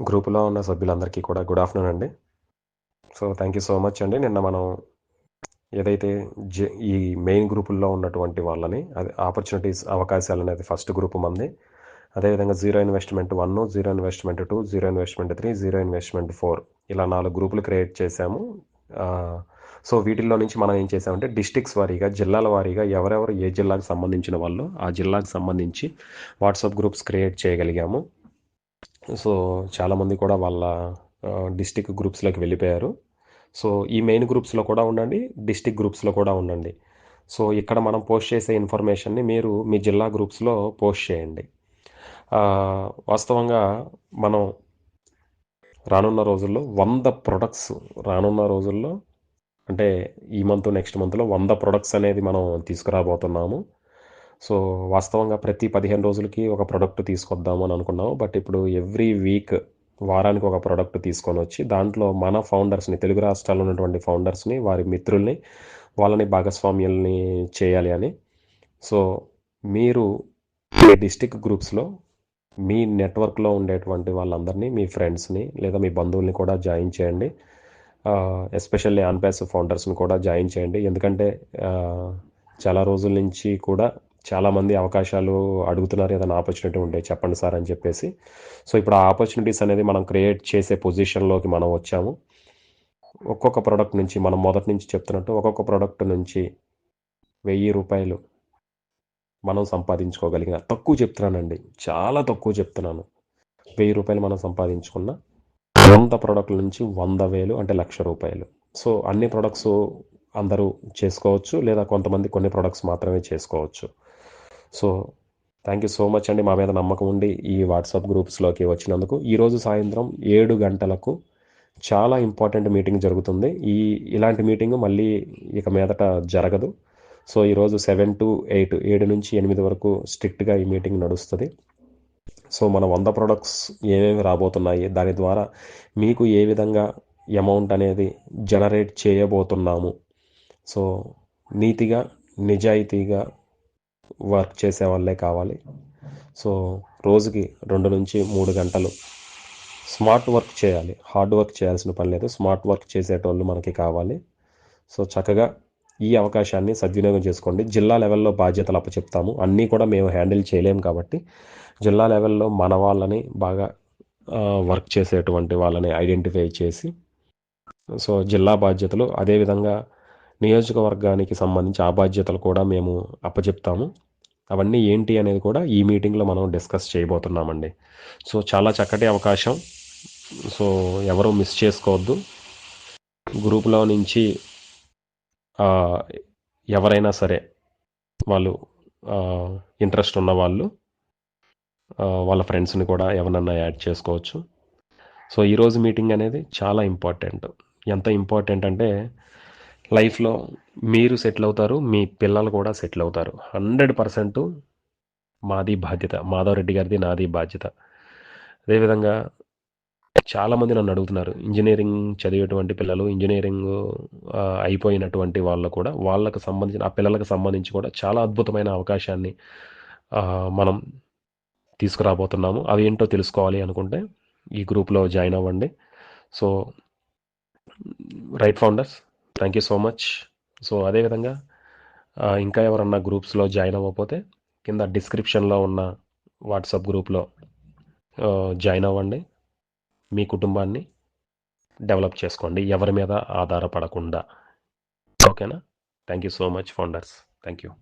గ్రూపులో ఉన్న సభ్యులందరికీ కూడా గుడ్ ఆఫ్టర్నూన్ అండి. So thank you so much అండి. నిన్న మనం ఏదైతే జె ఈ మెయిన్ గ్రూపుల్లో ఉన్నటువంటి వాళ్ళని అది ఆపర్చునిటీస్ అవకాశాలు అనేది ఫస్ట్ గ్రూప్ మంది. అదేవిధంగా zero investment one zero investment two zero investment three zero investment four ఇలా నాలుగు గ్రూపులు క్రియేట్ చేశాము. సో వీటిల్లో నుంచి మనం ఏం చేసామంటే డిస్టిక్స్ వారీగా జిల్లాల వారీగా ఎవరెవరు ఏ జిల్లాకు సంబంధించిన వాళ్ళు ఆ జిల్లాకు సంబంధించి వాట్సాప్ గ్రూప్స్ క్రియేట్ చేయగలిగాము. సో చాలామంది కూడా వాళ్ళ డిస్టిక్ గ్రూప్స్లోకి వెళ్ళిపోయారు. సో ఈ మెయిన్ గ్రూప్స్లో కూడా ఉండండి డిస్టిక్ గ్రూప్స్లో కూడా ఉండండి. సో ఇక్కడ మనం పోస్ట్ చేసే ఇన్ఫర్మేషన్ని మీరు మీ జిల్లా గ్రూప్స్లో పోస్ట్ చేయండి. వాస్తవంగా మనం రానున్న రోజుల్లో వంద ప్రొడక్ట్స్ రానున్న రోజుల్లో అంటే ఈ మంత్ నెక్స్ట్ మంత్లో వంద ప్రొడక్ట్స్ అనేది మనం తీసుకురాబోతున్నాము. సో వాస్తవంగా ప్రతి పదిహేను రోజులకి ఒక ప్రోడక్ట్ తీసుకొద్దాం అని అనుకున్నాము. బట్ ఇప్పుడు ఎవ్రీ వీక్ వారానికి ఒక ప్రోడక్ట్ తీసుకొని వచ్చి దాంట్లో మన ఫౌండర్స్ని తెలుగు రాష్ట్రాల్లో ఉన్నటువంటి ఫౌండర్స్ని వారి మిత్రుల్ని వాళ్ళని భాగస్వామ్యుల్ని చేయాలి అని. సో మీరు మీ డిస్టిక్ గ్రూప్స్లో మీ నెట్వర్క్లో ఉండేటువంటి వాళ్ళందరినీ మీ ఫ్రెండ్స్ని లేదా మీ బంధువుల్ని కూడా జాయిన్ చేయండి. ఎస్పెషల్లీ అన్పాస్ ఫౌండర్స్ని కూడా జాయిన్ చేయండి. ఎందుకంటే చాలా రోజుల నుంచి కూడా చాలామంది అవకాశాలు అడుగుతున్నారు ఏదైనా ఆపర్చునిటీ ఉంటే చెప్పండి సార్ అని చెప్పేసి. సో ఇప్పుడు ఆ ఆపర్చునిటీస్ అనేది మనం క్రియేట్ చేసే పొజిషన్లోకి మనం వచ్చాము. ఒక్కొక్క ప్రోడక్ట్ నుంచి మనం మొదటి నుంచి చెప్తున్నట్టు ఒక్కొక్క ప్రోడక్ట్ నుంచి వెయ్యి రూపాయలు మనం సంపాదించుకోగలిగిన తక్కువ చెప్తున్నానండి చాలా తక్కువ చెప్తున్నాను. వెయ్యి రూపాయలు మనం సంపాదించుకున్న వంద ప్రోడక్ట్ల నుంచి వంద వేలు అంటే లక్ష రూపాయలు. సో అన్ని ప్రోడక్ట్స్ అందరూ చేసుకోవచ్చు లేదా కొంతమంది కొన్ని ప్రోడక్ట్స్ మాత్రమే చేసుకోవచ్చు. So thank you so much అండి మా మీద నమ్మకం ఉండి ఈ వాట్సాప్ గ్రూప్స్లోకి వచ్చినందుకు. ఈరోజు సాయంత్రం ఏడు గంటలకు చాలా ఇంపార్టెంట్ మీటింగ్ జరుగుతుంది. ఈ ఇలాంటి మీటింగ్ మళ్ళీ ఇక మీదట జరగదు. సో ఈరోజు సెవెన్ టు ఎయిట్ ఏడు నుంచి ఎనిమిది వరకు స్ట్రిక్ట్గా ఈ మీటింగ్ నడుస్తుంది. సో మన వంద ప్రొడక్ట్స్ ఏమేమి రాబోతున్నాయి దాని ద్వారా మీకు ఏ విధంగా అమౌంట్ అనేది జనరేట్ చేయబోతున్నాము. సో నీతిగా నిజాయితీగా వర్క్ చేసే వాళ్ళే కావాలి. సో రోజుకి రెండు నుంచి మూడు గంటలు స్మార్ట్ వర్క్ చేయాలి. హార్డ్ వర్క్ చేయాల్సిన పని లేదు. స్మార్ట్ వర్క్ చేసేటోళ్ళు మనకి కావాలి. సో చక్కగా ఈ అవకాశాన్ని సద్వినియోగం చేసుకోండి. జిల్లా లెవెల్లో బాధ్యతలు అప్పచెప్తాము. అన్నీ కూడా మేము హ్యాండిల్ చేయలేము కాబట్టి జిల్లా లెవెల్లో మన వాళ్ళని బాగా వర్క్ చేసేటువంటి వాళ్ళని ఐడెంటిఫై చేసి సో జిల్లా బాధ్యతలు అదేవిధంగా నియోజకవర్గానికి సంబంధించి ఆ బాధ్యతలు కూడా మేము అప్పచెప్తాము అవన్నీ ఏంటి అనేది కూడా ఈ మీటింగ్లో మనం డిస్కస్ చేయబోతున్నామండి. సో చాలా చక్కటి అవకాశం. సో ఎవరు మిస్ చేసుకోవద్దు. గ్రూప్లో నుంచి ఎవరైనా సరే వాళ్ళు ఇంట్రెస్ట్ ఉన్న వాళ్ళు వాళ్ళ ఫ్రెండ్స్ని కూడా ఎవరన్నా యాడ్ చేసుకోవచ్చు. సో ఈరోజు మీటింగ్ అనేది చాలా ఇంపార్టెంట్. ఎంత ఇంపార్టెంట్ అంటే లైఫ్లో మీరు సెటిల్ అవుతారు మీ పిల్లలు కూడా సెటిల్ అవుతారు హండ్రెడ్ పర్సెంట్ మాది బాధ్యత. మాధవరెడ్డి గారిది నాది బాధ్యత. అదేవిధంగా చాలామంది నన్ను అడుగుతున్నారు. ఇంజనీరింగ్ చదివేటువంటి పిల్లలు ఇంజనీరింగ్ అయిపోయినటువంటి వాళ్ళు కూడా వాళ్ళకు సంబంధించిన ఆ పిల్లలకు సంబంధించి కూడా చాలా అద్భుతమైన అవకాశాన్ని మనం తీసుకురాబోతున్నాము. అవి ఏంటో తెలుసుకోవాలి అనుకుంటే ఈ గ్రూప్లో జాయిన్ అవ్వండి. So right founders thank you so much so అదేవిధంగా ఇంకా ఎవరన్నా గ్రూప్స్లో జాయిన్ అవ్వకపోతే కింద డిస్క్రిప్షన్లో ఉన్న వాట్సాప్ గ్రూప్లో జాయిన్ అవ్వండి. మీ కుటుంబాన్ని డెవలప్ చేసుకోండి. ఎవరి మీద ఆధారపడకుండా. ఓకేనా? Thank you so much founders thank you